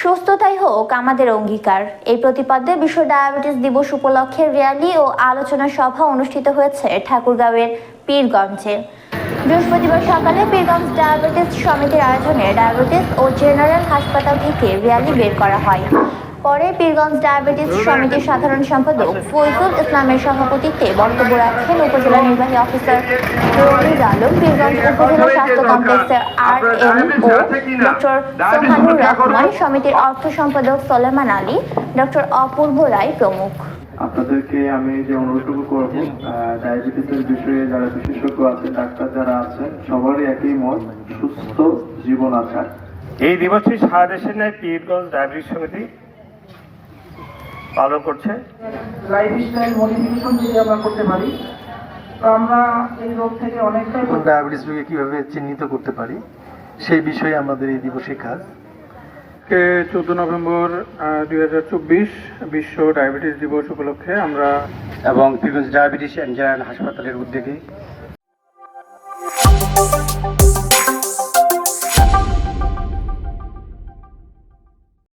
সুস্থতাই হোক আমাদের অঙ্গীকার। এই প্রতিপাদ্যে বিশ্ব ডায়াবেটিস দিবস উপলক্ষে র্যালি ও আলোচনা সভা অনুষ্ঠিত হয়েছে ঠাকুরগাঁওয়ের পীরগঞ্জে। বৃহস্পতিবার সকালে পীরগঞ্জ ডায়াবেটিস সমিতির আয়োজনে ডায়াবেটিস ও জেনারেল হাসপাতাল থেকে র্যালি বের করা হয়। পরে পীরগঞ্জ ডায়াবেটিস সমিতির সাধারণ সম্পাদক ফৈজুল ইসলামের সভাপতিত্বে বক্তব্য রাখেন উপজেলা নির্বাহী অফিসার রবিজ আলম পীরগঞ্জ উপজেলা স্বাস্থ্য কমপ্লেক্সের R M O doctor Sohanur Rahman সমিতির অর্থ সম্পাদক সলেমান আলী ডক্টর অপূর্ব রায় প্রমুখ। আপনাদেরকে আমি যে অনুরোধটুকু করব ডায়াবেটিসের বিষয়ে যারা বিশেষজ্ঞ আছেন ডাক্তার যারা আছেন সবারই একই মত সুস্থ জীবন আচার। এই দিবসটি সারা দেশের ন্যায় পীরগঞ্জ ডায়াবেটিস সমিতি পালন করছে। লাইফস্টাইল মডিফিকেশন যদি আমরা করতে পারি তো আমরা এই রোগ থেকে অনেকটাই ডায়াবেটিস রোগী কীভাবে চিহ্নিত করতে পারি সেই বিষয়ে আমাদের এই দিবসের কাজ। চোদ্দ নভেম্বর দুই বিশ্ব ডায়াবেটিস দিবস উপলক্ষে আমরা এবং পীরগঞ্জ ডায়াবেটিস অ্যান্ড জেনারেল হাসপাতালের উদ্যোগে